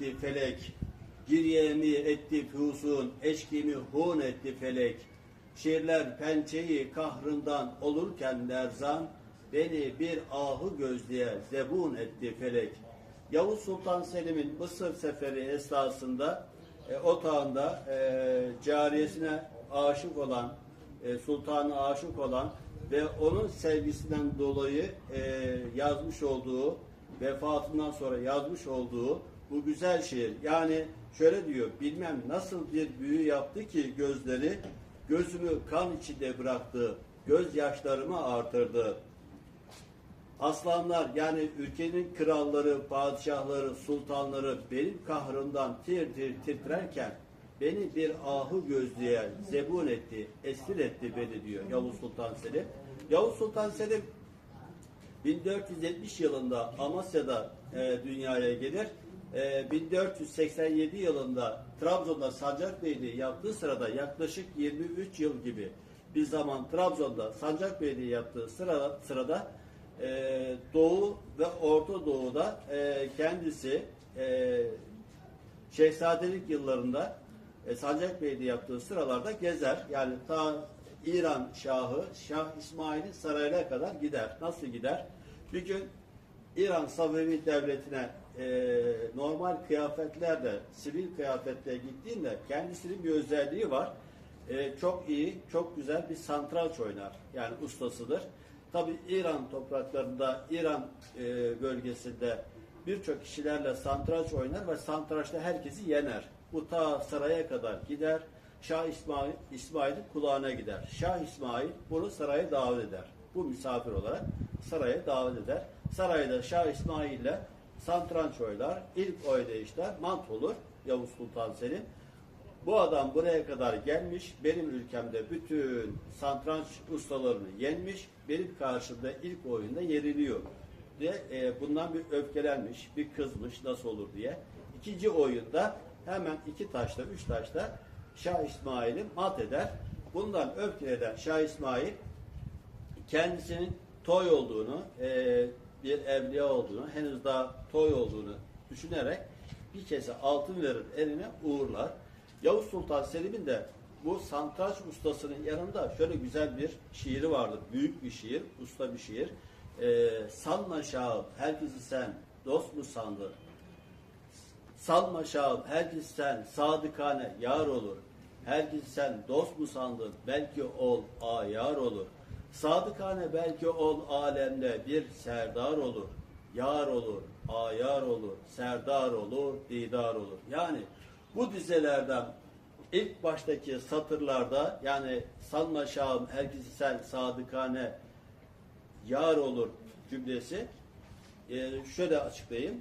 etti felek. Giryemi etti füsun, eşkimi hun etti felek. Şiirler pençeyi kahrından olurken lerzan, beni bir ahı gözlüğe zebun etti felek. Yavuz Sultan Selim'in Mısır seferi esnasında e, otağında e, cariyesine aşık olan, e, sultana aşık olan ve onun sevgisinden dolayı e, yazmış olduğu, vefatından sonra yazmış olduğu bu güzel şiir. Yani şöyle diyor, bilmem nasıl bir büyü yaptı ki gözleri, gözümü kan içinde bıraktı, gözyaşlarımı artırdı. Aslanlar yani ülkenin kralları, padişahları, sultanları benim kahrımdan tir tir titrerken beni bir ahı gözlüğe zebun etti, esir etti beni diyor Yavuz Sultan Selim. Yavuz Sultan Selim 1470 yılında Amasya'da e, dünyaya gelir. E, 1487 yılında Trabzon'da Sancakbeyliği yaptığı sırada yaklaşık 23 yıl gibi bir zaman Trabzon'da Sancakbeyliği yaptığı sırada, sırada e, Doğu ve Orta Doğu'da e, kendisi e, Şehzadelik yıllarında e, Sancakbeyliği yaptığı sıralarda gezer. Yani ta İran Şahı Şah İsmail'in sarayına kadar gider. Nasıl gider? Bir gün İran Safevi Devleti'ne e, normal kıyafetlerle, sivil kıyafetle gittiğinde kendisinin bir özelliği var. E, çok iyi, çok güzel bir santraç oynar. Yani ustasıdır. Tabi İran topraklarında, İran e, bölgesinde birçok kişilerle santraç oynar ve santraçta herkesi yener. Bu ta saraya kadar gider. Şah İsmail, İsmail'in kulağına gider. Şah İsmail bunu saraya davet eder. Bu misafir olarak saraya davet eder. Sarayda Şah İsmail ile santranç oylar. İlk oynayışta mant olur Yavuz Sultan Selim. Bu adam buraya kadar gelmiş, benim ülkemde bütün santranç ustalarını yenmiş, benim karşımda ilk oyunda yeniliyor diye e, bundan bir öfkelenmiş, bir kızmış nasıl olur diye. İkinci oyunda hemen iki taşla, üç taşla Şah İsmail'i mat eder. Bundan öfkeleden Şah İsmail kendisinin toy olduğunu, e, bir evliya olduğunu, henüz daha toy olduğunu düşünerek bir kese altın verir eline uğurlar. Yavuz Sultan Selim'in de bu santraç ustasının yanında şöyle güzel bir şiiri vardır. Büyük bir şiir, usta bir şiir. Ee, sanma şahım, herkesi sen dost mu sandın? Salma şahım, herkes sen sadıkane yar olur. Herkes sen dost mu sandın? Belki ol ayar olur. Sadıkane belki ol alemde bir serdar olur. Yar olur, ayar olur, serdar olur, didar olur. Yani bu dizelerden ilk baştaki satırlarda yani sanma şahım herkesi sen sadıkane yar olur cümlesi e, şöyle açıklayayım.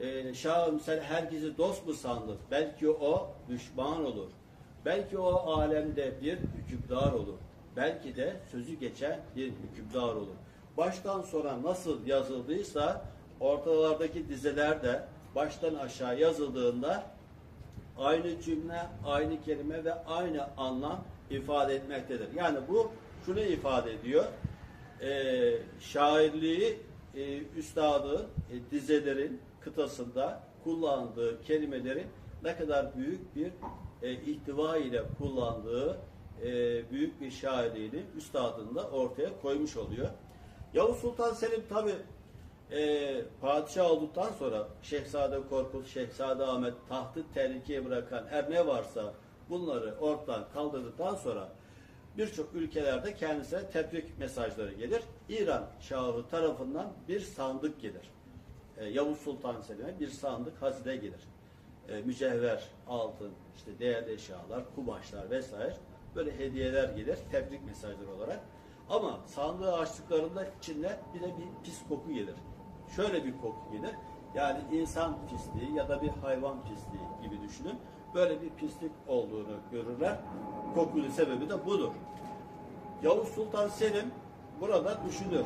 E, şahım sen herkesi dost mu sandın? Belki o düşman olur. Belki o alemde bir hükümdar olur. Belki de sözü geçen bir hükümdar olur. Baştan sona nasıl yazıldıysa ortalardaki dizeler de baştan aşağı yazıldığında aynı cümle, aynı kelime ve aynı anlam ifade etmektedir. Yani bu şunu ifade ediyor. E, şairliği e, üstadın e, dizelerin kıtasında kullandığı kelimelerin ne kadar büyük bir e, ihtiva ile kullandığı e, büyük bir şairliğini üstadın da ortaya koymuş oluyor. Yavuz Sultan Selim tabi e, padişah olduktan sonra Şehzade Korkut, Şehzade Ahmet tahtı tehlikeye bırakan her ne varsa bunları ortadan kaldırdıktan sonra birçok ülkelerde kendisine tebrik mesajları gelir. İran Şahı tarafından bir sandık gelir. E, Yavuz Sultan Selim'e bir sandık hazine gelir. E, mücevher, altın, işte değerli eşyalar, kumaşlar vesaire böyle hediyeler gelir tebrik mesajları olarak. Ama sandığı açtıklarında içinde bir de bir pis koku gelir. Şöyle bir koku gelir. Yani insan pisliği ya da bir hayvan pisliği gibi düşünün. Böyle bir pislik olduğunu görürler. Kokunun sebebi de budur. Yavuz Sultan Selim burada düşünür.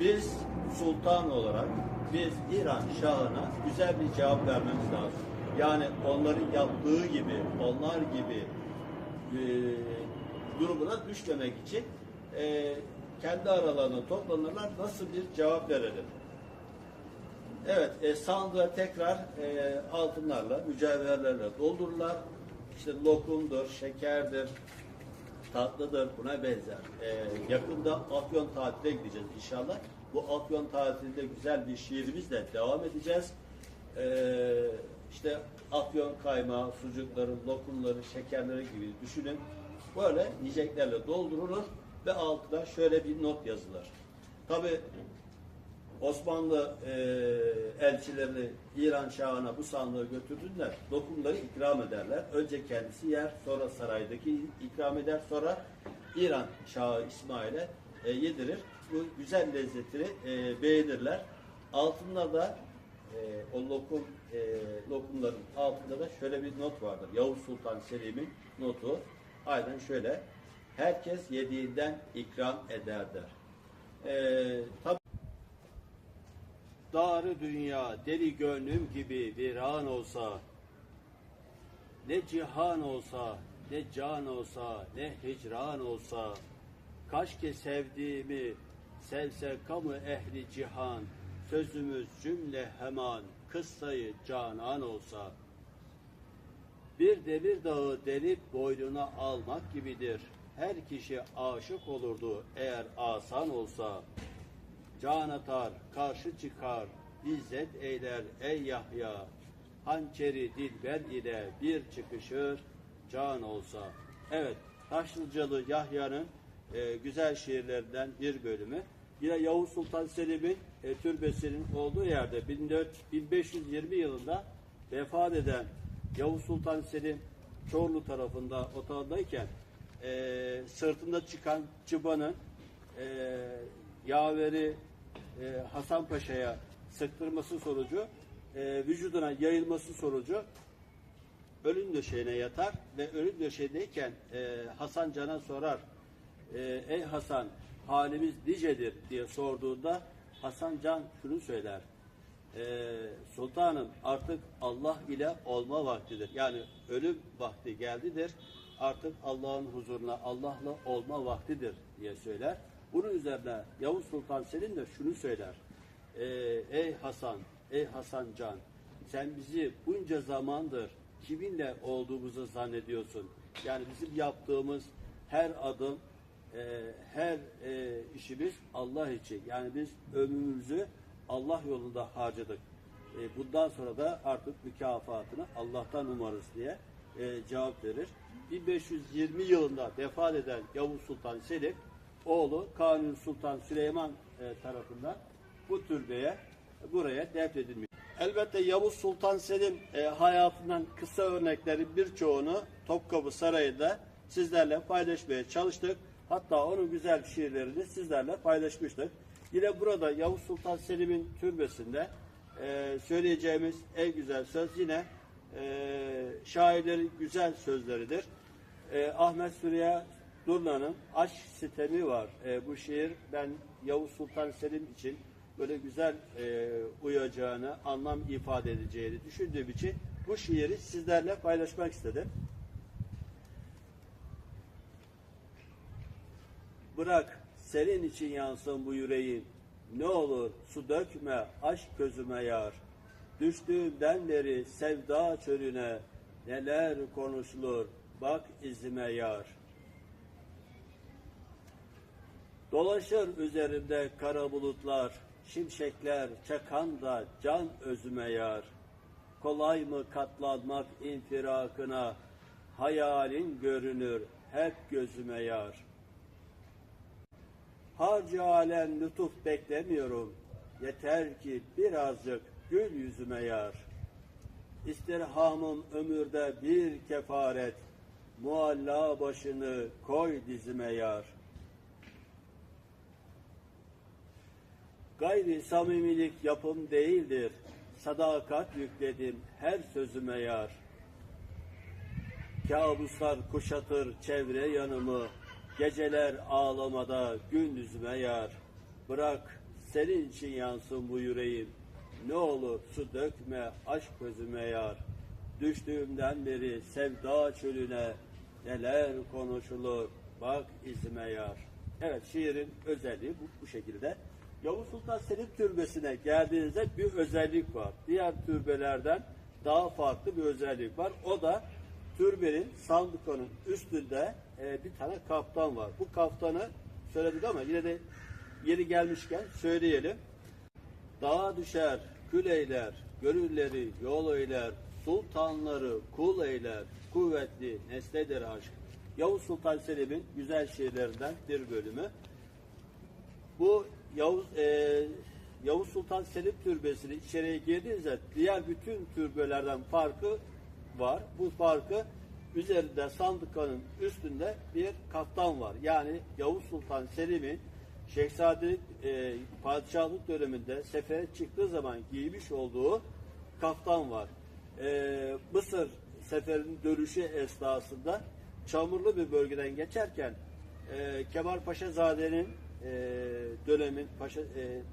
Biz sultan olarak biz İran Şahı'na güzel bir cevap vermemiz lazım. Yani onların yaptığı gibi, onlar gibi e, durumuna düşmemek için e, kendi aralarında toplanırlar nasıl bir cevap verelim. Evet, e, sandığı tekrar e, altınlarla, mücevherlerle doldururlar. İşte lokumdur, şekerdir, tatlıdır, buna benzer. E, yakında Afyon tatile gideceğiz inşallah. Bu Afyon tatilinde güzel bir şiirimizle devam edeceğiz. E, işte Afyon kaymağı, sucukları, lokumları, şekerleri gibi düşünün. Böyle yiyeceklerle doldurulur ve altına şöyle bir not yazılır. Tabi Osmanlı e, elçilerini İran Şahı'na bu sandığı götürdüler. Lokumları ikram ederler. Önce kendisi yer, sonra saraydaki ikram eder, sonra İran Şahı İsmail'e e, yedirir. Bu güzel lezzetini e, beğenirler. Altında da o lokum e, lokumların altında da şöyle bir not vardır. Yavuz Sultan Selim'in notu. Aynen şöyle. Herkes yediğinden ikram eder der. E, tabii Darı dünya deli gönlüm gibi viran olsa Ne cihan olsa ne can olsa ne hicran olsa Kaşke sevdiğimi sevse kamu ehli cihan Sözümüz cümle heman kıssayı canan olsa Bir demir dağı delip boynuna almak gibidir Her kişi aşık olurdu eğer asan olsa Can atar, karşı çıkar, izzet eyler ey Yahya. Hançeri dilber ile bir çıkışır can olsa. Evet, Taşlıcalı Yahya'nın e, güzel şiirlerinden bir bölümü. Yine Yavuz Sultan Selim'in e, türbesinin olduğu yerde 14 1520 yılında vefat eden Yavuz Sultan Selim Çorlu tarafında otağındayken e, sırtında çıkan çıbanın e, yaveri e, Hasan Paşa'ya sıktırması sonucu e, vücuduna yayılması sonucu ölüm döşeğine yatar ve ölüm döşeğindeyken e, Hasan Can'a sorar e, ey Hasan halimiz nicedir? diye sorduğunda Hasan Can şunu söyler e, sultanım artık Allah ile olma vaktidir. Yani ölüm vakti geldidir. Artık Allah'ın huzuruna Allah'la olma vaktidir diye söyler. Bunun üzerine Yavuz Sultan Selim de şunu söyler. E, ey Hasan, ey Hasan Can sen bizi bunca zamandır kiminle olduğumuzu zannediyorsun. Yani bizim yaptığımız her adım, e, her e, işimiz Allah için. Yani biz ömrümüzü Allah yolunda harcadık. E, bundan sonra da artık mükafatını Allah'tan umarız diye e, cevap verir. 1520 yılında vefat eden Yavuz Sultan Selim, oğlu Kanuni Sultan Süleyman e, tarafından bu türbeye, buraya defnedilmiş. Elbette Yavuz Sultan Selim e, hayatından kısa örneklerin birçoğunu Topkapı Sarayı'da sizlerle paylaşmaya çalıştık. Hatta onun güzel şiirlerini sizlerle paylaşmıştık. Yine burada Yavuz Sultan Selim'in türbesinde e, söyleyeceğimiz en güzel söz yine e, şairlerin güzel sözleridir. E, Ahmet Süreyya Durna'nın Aşk Sitemi var. E, bu şiir ben Yavuz Sultan Selim için böyle güzel e, uyacağını, anlam ifade edeceğini düşündüğüm için bu şiiri sizlerle paylaşmak istedim. Bırak senin için yansın bu yüreğim. Ne olur su dökme aşk gözüme yar. Düştüğümden beri sevda çölüne neler konuşulur bak izime yar. Dolaşır üzerimde kara bulutlar, şimşekler çakan da can özüme yar. Kolay mı katlanmak infirakına, hayalin görünür hep gözüme yar. Harcı alem lütuf beklemiyorum, yeter ki birazcık gül yüzüme yar. İstirhamım ömürde bir kefaret, mualla başını koy dizime yar.'' Gayri samimilik yapım değildir. Sadakat yükledim her sözüme yar. Kabuslar kuşatır çevre yanımı. Geceler ağlamada gündüzüme yar. Bırak senin için yansın bu yüreğim. Ne olur su dökme aşk gözüme yar. Düştüğümden beri sevda çölüne neler konuşulur bak izime yar. Evet şiirin özelliği bu, bu şekilde. Yavuz Sultan Selim Türbesi'ne geldiğinizde bir özellik var. Diğer türbelerden daha farklı bir özellik var. O da türbenin sandukanın üstünde e, bir tane kaftan var. Bu kaftanı söyledik ama yine de yeri gelmişken söyleyelim. Dağa düşer, kül eyler, gönülleri yol eyler, sultanları kul eyler, kuvvetli nesnedir aşk. Yavuz Sultan Selim'in güzel şiirlerinden bir bölümü. Bu Yavuz, e, Yavuz Sultan Selim Türbesi'ni içeriye girdiğinizde diğer bütün türbelerden farkı var. Bu farkı üzerinde sandukanın üstünde bir kaftan var. Yani Yavuz Sultan Selim'in Şehzadelik e, padişahlık döneminde sefere çıktığı zaman giymiş olduğu kaftan var. E, Mısır seferinin dönüşü esnasında çamurlu bir bölgeden geçerken e, Kemal Paşazade'nin e, dönemin paşa, e,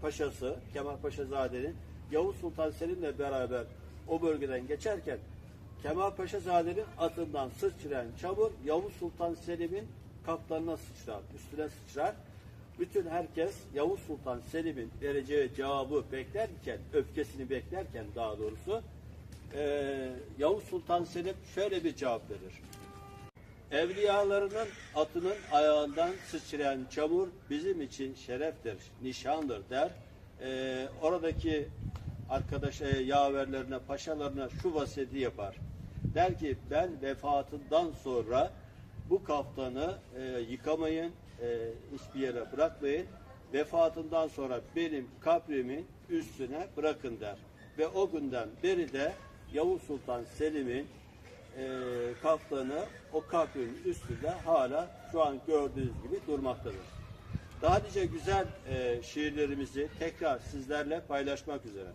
paşası Kemal Paşazade'nin Yavuz Sultan Selim'le beraber o bölgeden geçerken Kemal Paşazade'nin atından sıçrayan çamur Yavuz Sultan Selim'in kaptanına sıçrar, üstüne sıçrar. Bütün herkes Yavuz Sultan Selim'in vereceği cevabı beklerken, öfkesini beklerken daha doğrusu eee, Yavuz Sultan Selim şöyle bir cevap verir. Evliyalarının atının ayağından sıçrayan çamur bizim için şereftir, nişandır der. Ee, oradaki arkadaş e, yaverlerine, paşalarına şu vasiyeti yapar. Der ki ben vefatından sonra bu kaftanı e, yıkamayın, e, hiçbir yere bırakmayın. Vefatından sonra benim kabrimin üstüne bırakın der. Ve o günden beri de Yavuz Sultan Selim'in e, kaftanı o kabrin üstünde hala şu an gördüğünüz gibi durmaktadır. Daha nice güzel e, şiirlerimizi tekrar sizlerle paylaşmak üzere.